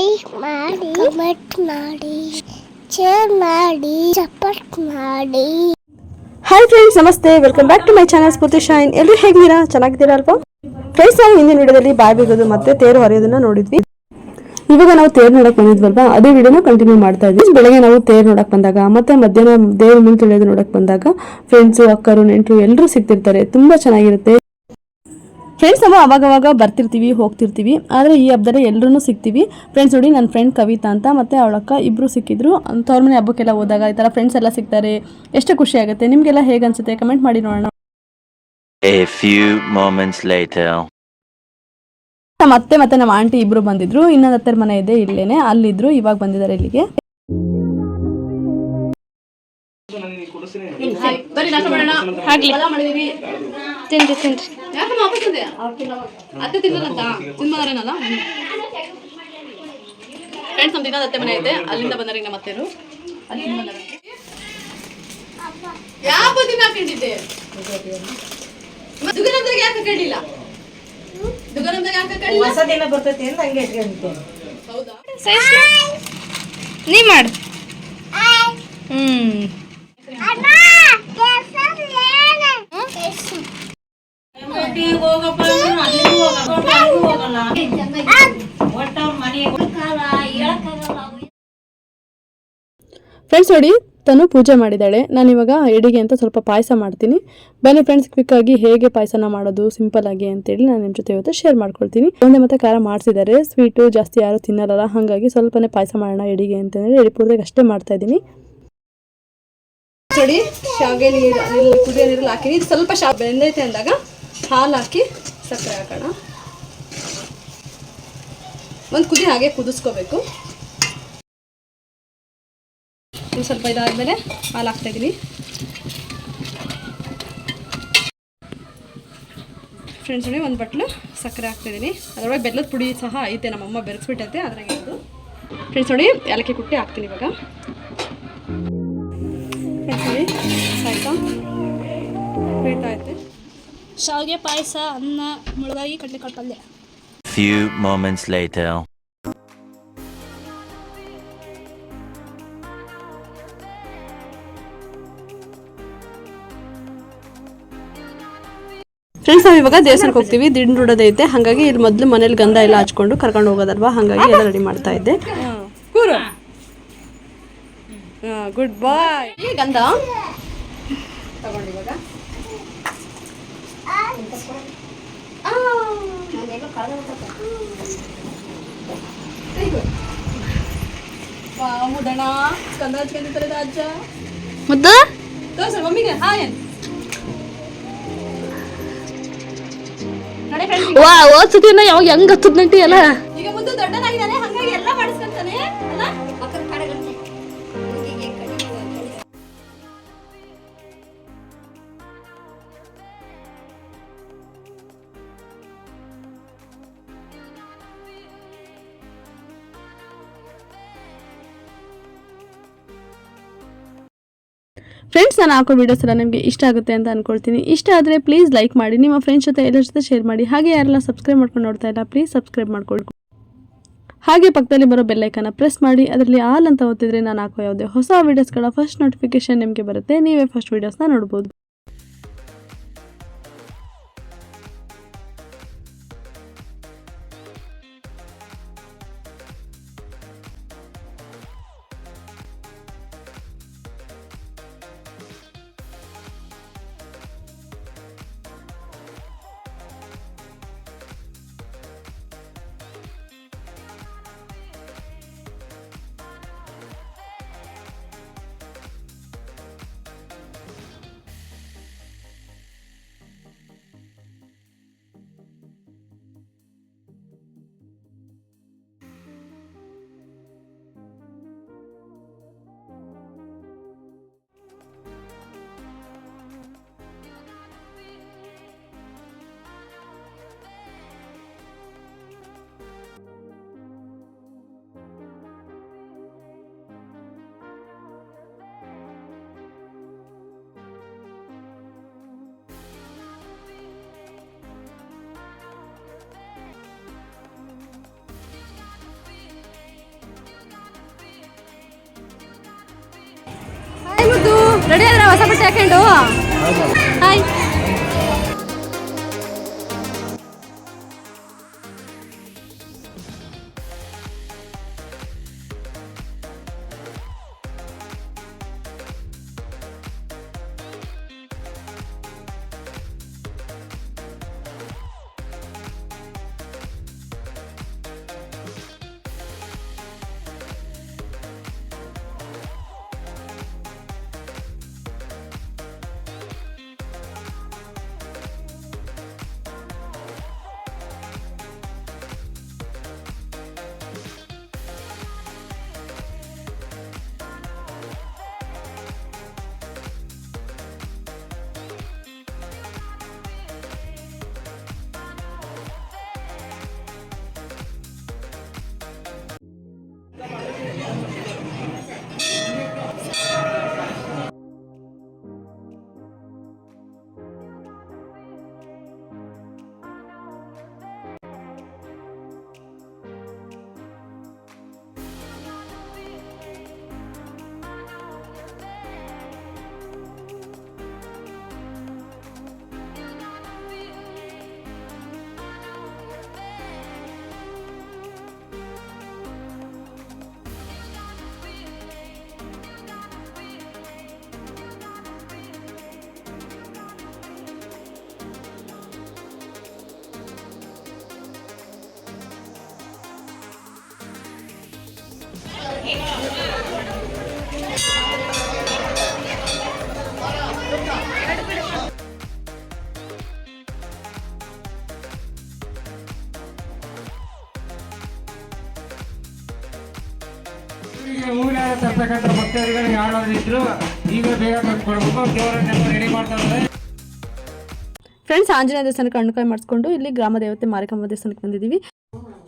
Like ಮಾಡಿ. Comment ಮಾಡಿ. Share ಮಾಡಿ. ಸಪೋರ್ಟ್ ಮಾಡಿ. ಹಾಯ್ ಫ್ರೆಂಡ್ಸ್ ನಮಸ್ತೆ. Welcome back to my channel Spoorthi shine ಎಲ್ಲರೂ ಹೇಗಿದ್ದೀರಾ? ಚೆನ್ನಾಗಿದ್ದೀರಾ ಅಲ್ವಾ ಫ್ರೆಂಡ್ಸ್ ನಾವು ಹಿಂದಿನ ವಿಡಿಯೋದಲ್ಲಿ ಬಾಯ್ ಬಿಗೋದು ಮತ್ತೆ ತೇರು ಹರಿಯೋದನ್ನ ನೋಡಿದ್ವಿ. ಇವಾಗ ನಾವು ತೇರು ನೋಡಕ್ ಬಂದಿದ್ವಲ್ವಾ? ಅದೇ ವಿಡಿಯೋನ ಕಂಟಿನ್ಯೂ ಮಾಡ್ತಾ ಇದ್ವಿ. ಬೆಳಗ್ಗೆ ನಾವು ತೇರು ನೋಡಕ್ ಬಂದಾಗ ಮತ್ತೆ ಮಧ್ಯಾಹ್ನ ದೇವ್ರ ಮುಂದೆ ತಿಳಿಯೋದು ನೋಡಕ್ ಬಂದಾಗ ಫ್ರೆಂಡ್ಸು ಅಕ್ಕರು ನೆಂಟರು ಎಲ್ಲರೂ ಸಿಗ್ತಿರ್ತಾರೆ. ತುಂಬಾ ಚೆನ್ನಾಗಿರುತ್ತೆ. ಫ್ರೆಂಡ್ಸ್ ನಾವು ಅವಾಗವಾಗ ಅವಾಗ ಬರ್ತಿರ್ತೀವಿ ಹೋಗ್ತಿರ್ತೀವಿ. ಆದರೆ ಈ ಹಬ್ಬದಲ್ಲಿ ಎಲ್ಲರೂ ಸಿಗ್ತೀವಿ. ಫ್ರೆಂಡ್ಸ್ ನೋಡಿ ನನ್ನ ಫ್ರೆಂಡ್ ಕವಿತಾ ಅಂತ ಮತ್ತೆ ಅವಳಕ್ಕ ಇಬ್ಬರು ಸಿಕ್ಕಿದ್ರು. ತವ್ರ ಮನೆ ಹಬ್ಬಕ್ಕೆಲ್ಲ ಹೋದಾಗ ಈ ಥರ ಫ್ರೆಂಡ್ಸ್ ಎಲ್ಲ ಸಿಗ್ತಾರೆ. ಎಷ್ಟು ಖುಷಿ ಆಗುತ್ತೆ. ನಿಮಗೆಲ್ಲ ಹೇಗೆ ಅನಿಸುತ್ತೆ? ಕಮೆಂಟ್ ಮಾಡಿ ನೋಡೋಣ. A few moments later. ನಮ್ಮ ಅತ್ತೆ ಮತ್ತೆ ನಮ್ಮ ಆಂಟಿ ಇಬ್ರು ಬಂದಿದ್ರು. ಇನ್ನೊಂದು ಹತ್ತರ ಮನೆ ಇದೆ ಇಲ್ಲೇನೆ. ಅಲ್ಲಿದ್ರು ಇವಾಗ ಬಂದಿದ್ದಾರೆ ಇಲ್ಲಿಗೆ. ಬರೀ ನಾಷ್ಟ ಮಾಡೋಣ. ಮಾಡಿದೀವಿ. ತಿನ್ರಿ ತಿನ್ರಿ. ಯಾಕೆ ವಾಪಸ್ ಇದೆ ಅತ್ತೆ ತಿನ್ನಲ್ಲಂತ ತಿನ್ಬಾರೇನಲ್ಲ ಫ್ರೆಂಡ್ಸ್ ನಮ್ದು ಇನ್ನೊಂದು ಅತ್ತೆ ಮನೆ ಇದೆ ಅಲ್ಲಿಂದ ಬಂದಾರೆ ನಮ್ಮ ಅತ್ತೆರು. ಅಲ್ಲಿಂದ ಬಂದಾರೆ ಯಾವ ದಿನ ಹಾಕೊಂಡಿದ್ದೆ ಯಾಕೆ ಕಡಿಲ್ಲ ದುಗನಂದಾಗ ಯಾಕೆ ಕಡಿಲ್ಲ ಹೊಸ ದಿನ ಬರ್ತೈತಿ ಅಂತ ಹಂಗೆ ಇಟ್ಕೊಂಡಿದ್ದೆ ಹೌದಾ? ನೀ ಮಾಡು. ಹ್ಮ್. ನೋಡಿ ತಾನು ಪೂಜೆ ಮಾಡಿದ್ದಾಳೆ. ನಾನು ಇವಾಗ ಎಡಿಗೆ ಅಂತ ಸ್ವಲ್ಪ ಪಾಯಸ ಮಾಡ್ತೀನಿ. ಬನ್ನಿ ಫ್ರೆಂಡ್ಸ್ ಕ್ವಿಕ್ ಆಗಿ ಹೇಗೆ ಪಾಯಸನ ಮಾಡೋದು ಸಿಂಪಲ್ ಆಗಿ ಅಂತೇಳಿ ನಾನು ನಿಮ್ಮ ಜೊತೆ ಇವತ್ತು ಶೇರ್ ಮಾಡ್ಕೊಳ್ತೀನಿ. ಒಂದೇ ಮತ್ತೆ ಖಾರ ಮಾಡಿಸಿದ್ದಾರೆ. ಸ್ವೀಟು ಜಾಸ್ತಿ ಯಾರು ತಿನ್ನಲ್ಲ ಹಾಗಾಗಿ ಸ್ವಲ್ಪನೇ ಪಾಯಸ ಮಾಡೋಣ ಎಡಿಗೆ ಅಂತಂದರೆ ಎಡಿ ಪೂರ್ತಿಗೆ ಅಷ್ಟೇ ಮಾಡ್ತಾ ಇದ್ದೀನಿ. ನೋಡಿ ಶಾವಿಗೆ ನೀರು ಕುದಿಯೋ ನೀರಲ್ಲಿ ಇದು ಸ್ವಲ್ಪ ಶಾ, ಬೆಂದೈತೆ ಅಂದಾಗ ಹಾಲು ಹಾಕಿ ಸಕ್ಕರೆ ಹಾಕೋಣ. ಒಂದು ಕುದಿ ಹಾಗೆ ಕುದಿಸ್ಕೋಬೇಕು. ಒಂದು ಸ್ವಲ್ಪ ಇದಾದಮೇಲೆ ಹಾಲು ಹಾಕ್ತಾ ಇದ್ದೀನಿ ಫ್ರೆಂಡ್ಸ್ ನೋಡಿ ಒಂದು ಬಟ್ಲು ಸಕ್ಕರೆ ಹಾಕ್ತಿದ್ದೀನಿ ಅದರೊಳಗೆ ಬೆಲ್ಲದ ಪುಡಿ ಸಹ ಐತೆ, ನಮ್ಮಮ್ಮ ಬೆರೆಸ್ಬಿಟ್ಟೈತೆ ಅದ್ರಾಗೆ ಇದು ಫ್ರೆಂಡ್ಸ್ ನೋಡಿ ಏಲಕ್ಕಿ ಕುಟ್ಟಿ ಹಾಕ್ತೀನಿ ಇವಾಗ. ಫ್ರೆಂಡ್ಸ್ ಐತೆ ಶಾವಿಗೆ ಪಾಯಸ, ಅನ್ನ, ಮುಳಗಾಯಿ, ಕಡಲೆಕಾಳು ಪಲ್ಯ. Few moments later. ಫ್ರೆಂಡ್ಸ್ ನಾವು ಇವಾಗ ದೇವಸ್ಥಾನಕ್ಕೆ ಹೋಗ್ತೀವಿ ದಿಂಡುಡೋದೈತೆ ಹಾಗಾಗಿ ಇಲ್ಲಿ ಮೊದಲು ಮನೇಲಿ ಗಂಧ ಎಲ್ಲ ಹಚ್ಕೊಂಡು ಕರ್ಕೊಂಡು ಹೋಗೋದಲ್ವಾ? ಹಾಗಾಗಿ ಎಲ್ಲ ರೆಡಿ ಮಾಡ್ತಾ ಇದ್ದೆ. ಕೂರು. ಗುಡ್ ಬಾಯ್ ಗಂಧ? ಹಚ್ಕೊಂಡಿರ್ತಾರೆ ಅಜ್ಜ ಮುದ್ದು? ಮಮ್ಮಿಗೆ. ಹಾಯ್ ವಾ ಓದ್ಸತಿನ ಯಾವಾಗ ಹೆಂಗ್ ಹತ್ತದ ನಂಟಿ ಅಲ್ಲ? ಈಗ ಮುಂದೆ ದೊಡ್ಡನಾಗಿದ್ದಾನೆ. ಫ್ರೆಂಡ್ಸ್ ನಾನು ಹಾಕೋ ವೀಡಿಯೋಸ್ ಎಲ್ಲ ನಿಮಗೆ ಇಷ್ಟ ಆಗುತ್ತೆ ಅಂತ ಅನ್ಕೊಳ್ತೀನಿ. ಇಷ್ಟ ಆದರೆ ಪ್ಲೀಸ್ ಲೈಕ್ ಮಾಡಿ, ನಿಮ್ಮ ಫ್ರೆಂಡ್ಸ್ ಜೊತೆ ಎಲ್ಲರ ಜೊತೆ ಶೇರ್ ಮಾಡಿ. ಹಾಗೆ ಯಾರೆಲ್ಲ ಸಬ್ಸ್ಕ್ರೈಬ್ ಮಾಡ್ಕೊಂಡು ನೋಡ್ತಾ ಇಲ್ಲ ಪ್ಲೀಸ್ ಸಬ್ಸ್ಕ್ರೈಬ್ ಮಾಡ್ಕೊಳ್ಳಿ. ಹಾಗೆ ಪಕ್ಕದಲ್ಲಿ ಬರೋ ಬೆಲ್ಲೈಕನ್ನ ಪ್ರೆಸ್ ಮಾಡಿ. ಅದರಲ್ಲಿ ಆಲ್ ಅಂತ ಓದ್ತಿದ್ರೆ ನಾನು ಹಾಕೋ ಯಾವುದೇ ಹೊಸ ವೀಡಿಯೋಸ್ಗಳ ಫಸ್ಟ್ ನೋಟಿಫಿಕೇಶನ್ ನಿಮಗೆ ಬರುತ್ತೆ. ನೀವೇ ಫಸ್ಟ್ ವೀಡಿಯೋಸ್ನ ನೋಡ್ಬೋದು. ಬಟ್ಟೆ ಹಾಕೊಂಡು ಹಾಯ್ ಹೂವಿನ ತರ್ತಕ್ಕಂಥ ಭಕ್ತರುಗಳಿಗೆ ಯಾರಾದ್ರು ಇದ್ರು ಈಗ ಬೇಗ ತಂದು ಕೊಡ್ಬೇಕು ದೇವರನ್ನೆಲ್ಲ ರೆಡಿ ಮಾಡ್ತಾ ಇದ್ದಾರೆ ಫ್ರೆಂಡ್ಸ್ ಆಂಜನೇಯ ದೇವಸ್ಥಾನಕ್ಕೆ ಹಣ್ಣುಕಾಯಿ ಮಾಡಿಸ್ಕೊಂಡು ಇಲ್ಲಿ ಗ್ರಾಮ ದೇವತೆ ಮಾರಿಕಾಂಬ ದೇವಸ್ಥಾನಕ್ಕೆ ಬಂದಿದ್ದೀವಿ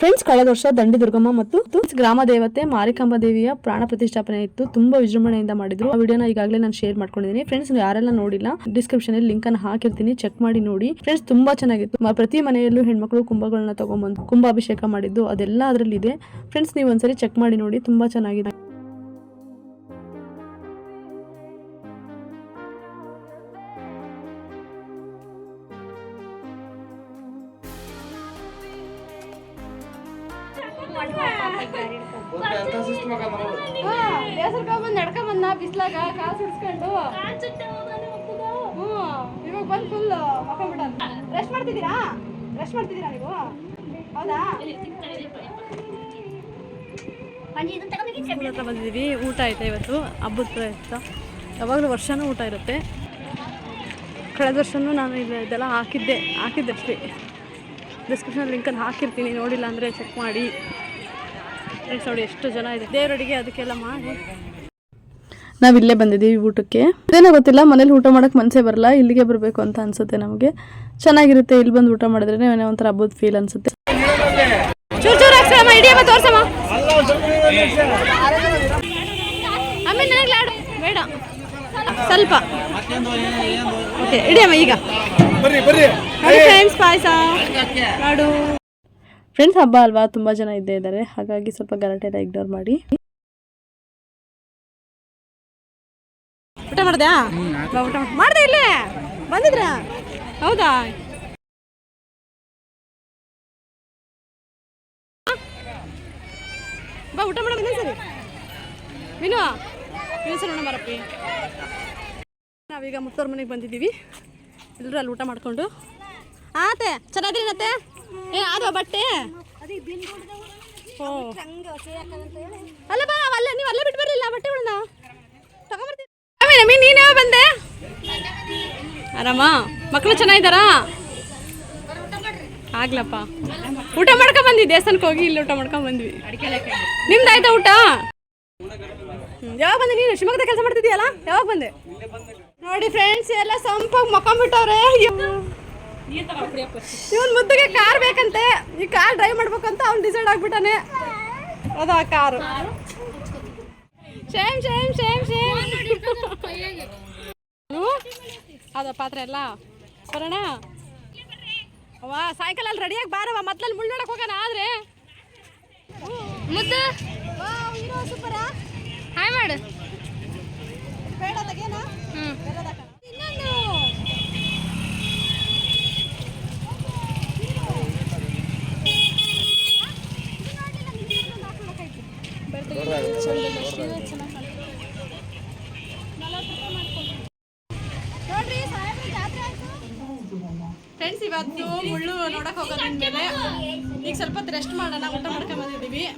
ಫ್ರೆಂಡ್ಸ್ ಕಳೆದ ವರ್ಷ ದಂಡಿ ದುರ್ಗಮ್ಮ ಮತ್ತು ಗ್ರಾಮ ದೇವತೆ ಮಾರಿಕಾಂಬ ದೇವಿಯ ಪ್ರಾಣ ಪ್ರತಿಷ್ಠಾಪನೆ ಇತ್ತು. ತುಂಬಾ ವಿಜೃಂಭಣೆಯಿಂದ ಮಾಡಿದ್ರು. ಆ ವಿಡಿಯೋನ ಈಗಾಗಲೇ ನಾನು ಶೇರ್ ಮಾಡ್ಕೊಂಡಿದ್ದೀನಿ. ಫ್ರೆಂಡ್ಸ್ ಯಾರೆಲ್ಲ ನೋಡಿಲ್ಲ ಡಿಸ್ಕ್ರಿಪ್ಷನ್ ಅಲ್ಲಿ ಲಿಂಕ್ ಅನ್ನು ಹಾಕಿರ್ತೀನಿ. ಚೆಕ್ ಮಾಡಿ ನೋಡಿ. ಫ್ರೆಂಡ್ಸ್ ತುಂಬಾ ಚೆನ್ನಾಗಿತ್ತು. ಪ್ರತಿ ಮನೆಯಲ್ಲೂ ಹೆಣ್ಮಕ್ಳು ಕುಂಭಗಳನ್ನ ತಗೊಂಡ್ಬಂದು ಕುಂಭಾಭಿಷೇಕ ಮಾಡಿದ್ದು ಅದೆಲ್ಲ ಅದರಲ್ಲಿ ಇದೆ ಫ್ರೆಂಡ್ಸ್ ನೀವು ಒಂದ್ಸರಿ ಚೆಕ್ ಮಾಡಿ ನೋಡಿ. ತುಂಬಾ ಚೆನ್ನಾಗಿದೆ. ಬಂದು ನಡ್ಕೊಂಬಂದ ಬಿಸ್ಲಾಗ ಕಾಲು ಸುಡ್ಸ್ಕೊಂಡು ಹ್ಞೂ ಇವಾಗ ಬಂದು ಫುಲ್ ಮಕ್ಕೊಂಬಿಟ್ಟ ರೆಸ್ಟ್ ಮಾಡ್ತಿದ್ದೀರಾ? ರೆಸ್ಟ್ ಮಾಡ್ತಿದ್ದೀರಾ ನೀವು? ಹೌದಾ? ಸ್ಕೂಲ್ ಹತ್ರ ಬಂದಿದ್ದೀವಿ ಊಟ ಆಯ್ತಾ ಇವತ್ತು? ಹಬ್ಬದ ಪ್ರಯುಕ್ತ ಯಾವಾಗಲೂ ವರ್ಷನೂ ಊಟ ಇರುತ್ತೆ. ಕಳೆದ ವರ್ಷನೂ ನಾನು ಇಲ್ಲ ಇದೆಲ್ಲ ಹಾಕಿದ್ದೆ ಹಾಕಿದ್ದೆ ಅಷ್ಟೇ ಡಿಸ್ಕ್ರಿಪ್ಷನ್ ಲಿಂಕಲ್ಲಿ ಹಾಕಿರ್ತೀನಿ ನೋಡಿಲ್ಲ ಅಂದರೆ ಚೆಕ್ ಮಾಡಿ. ನೋಡಿ ಎಷ್ಟು ಜನ ಇದೆ. ದೇವರಡಿಗೆ ಅದಕ್ಕೆಲ್ಲ ಮಾಡಿ. ನಾವು ಇಲ್ಲೇ ಬಂದಿದ್ದೀವಿ ಊಟಕ್ಕೆ. ಅದೇನೋ ಗೊತ್ತಿಲ್ಲ ಮನೇಲಿ ಊಟ ಮಾಡೋಕೆ ಮನಸ್ಸೇ ಬರಲ್ಲ ಇಲ್ಲಿಗೆ ಬರಬೇಕು ಅಂತ ಅನ್ಸುತ್ತೆ ನಮಗೆ. ಚೆನ್ನಾಗಿರುತ್ತೆ ಇಲ್ಲಿ ಬಂದು ಊಟ ಮಾಡಿದ್ರೆ ಏನೋ ಒಂಥರ ಹಬ್ಬದ ಫೀಲ್ ಅನ್ಸುತ್ತೆ. ಚೂರು ಚೂರು ಹಾಕ್ಸಮ್ಮ ಇಡಿಯಮ್ಮ ತೋರ್ಸಮ್ಮ. ಆಮೇಲೆ ನನಗೆ ಲಾಡು. ಬೇಡ. ಸ್ವಲ್ಪ. ಓಕೆ ಇಡಿಯಮ್ಮ ಈಗ. ಫ್ರೆಂಡ್ಸ್ ಪಾಯಸ. ಲಾಡು. ಫ್ರೆಂಡ್ಸ್ ಹಬ್ಬ ಅಲ್ವಾ? ತುಂಬ ಜನ ಇದ್ದೇ ಇದ್ದಾರೆ ಹಾಗಾಗಿ ಸ್ವಲ್ಪ ಗಲಾಟೆ ಎಲ್ಲ ಇಗ್ನೋರ್ ಮಾಡಿ. ಊಟ ಮಾಡ್ದೆ ಊಟ ಮಾಡ್- ಮಾಡ್ದೆ ಇಲ್ಲೇ? ಬಂದಿದ್ರಾ? ಹೌದಾ? ಬಾ ಊಟ ಮಾಡೋಣ ಇನ್ನೊಂದ್ಸರಿ ಮೀನು? ಇನ್ನೊಂದ್ಸರಿ ನೋಡೋಣ ಬರಪ್ಪಿ. ನಾವೀಗ ಮುತ್ತೋರ್ ಮನೆಗೆ ಬಂದಿದ್ದೀವಿ. ಎಲ್ಲರೂ ಅಲ್ಲಿ ಊಟ ಮಾಡಿಕೊಂಡು. ಆತೆ ಚೆನ್ನಾಗಿದ್ದೀನತ್ತೆ ಏ ಆದ್ವಾ ಬಟ್ಟೆ? ಅಲ್ಲ ಬಾ ಅಲ್ಲ ನೀವು ಅಲ್ಲೇ ಬಿಟ್ಟು ಬರಲಿಲ್ಲ ಬಟ್ಟೆಗಳನ್ನ ತಗೊಂಬರ್ತೀನಿ. ಮೀನು ನೀನು ಬಂದೆ? ಆರಾಮ? ಮಕ್ಕಳು ಚೆನ್ನಾಗಿದ್ದಾರಾ? ಆಗ್ಲಪ್ಪ. ಊಟ ಮಾಡ್ಕೊಂಡ್ ಬಂದ್ವಿ ದೇವಸ್ಥಾನಕ್ಕೆ ಹೋಗಿ ಇಲ್ಲಿ ಊಟ ಮಾಡ್ಕೊಂಡ್ ಬಂದ್ವಿ. ನಿಮ್ದು ಆಯ್ತಾ ಊಟ? ಯಾವಾಗ ಬಂದೆ ನೀನು? ಶಿವಮೊಗ್ಗದ ಕೆಲಸ ಮಾಡ್ತಿದ್ಯಲ್ಲ ಯಾವಾಗ ಬಂದೆ? ನೋಡಿ ಫ್ರೆಂಡ್ಸ್ ಎಲ್ಲ ಸಂಪಾಗಿ ಮಕ್ಕೊಂಬಿಟ್ಟವ್ರೆ ಇವನ್ ಮುದ್ದಿಗೆ ಕಾರ್ ಬೇಕಂತೆ. ಈ ಕಾರ್ ಡ್ರೈವ್ ಮಾಡ್ಬೇಕಂತ ಅವ್ನು ಡಿಸೈಡ್ ಆಗ್ಬಿಟ್ಟಾನೆ. ಅದ car same same same same ಅದ ಪಾತ್ರೆ ಎಲ್ಲ? ಬರೋಣ ಅವ್ವ ಸಾಯಂಕಾಲ ಅಲ್ಲಿ ರೆಡಿಯಾಗಿ ಬಾರವ ಮೊದ್ಲಲ್ಲಿ ಮುಳ್ಳು ನೋಡಕ್ ಹೋಗೋಣ ಆದ್ರೆ. ಮುದ್ದು? ಸೂಪರ ಹಾಯ್ ಮಾಡು. ಬೇಡ ಫ್ರೆಂಡ್ಸ್ ಮುಳ್ಳು ನೋಡಕ್ ಹೋಗೋದ್ಮೇಲೆ ಈಗ ಸ್ವಲ್ಪ ರೆಸ್ಟ್ ಮಾಡೋಣ ಊಟ ಮಾಡ್ಕೊಂಡ್ ಬಂದಿದ್ದೀವಿ. ಏ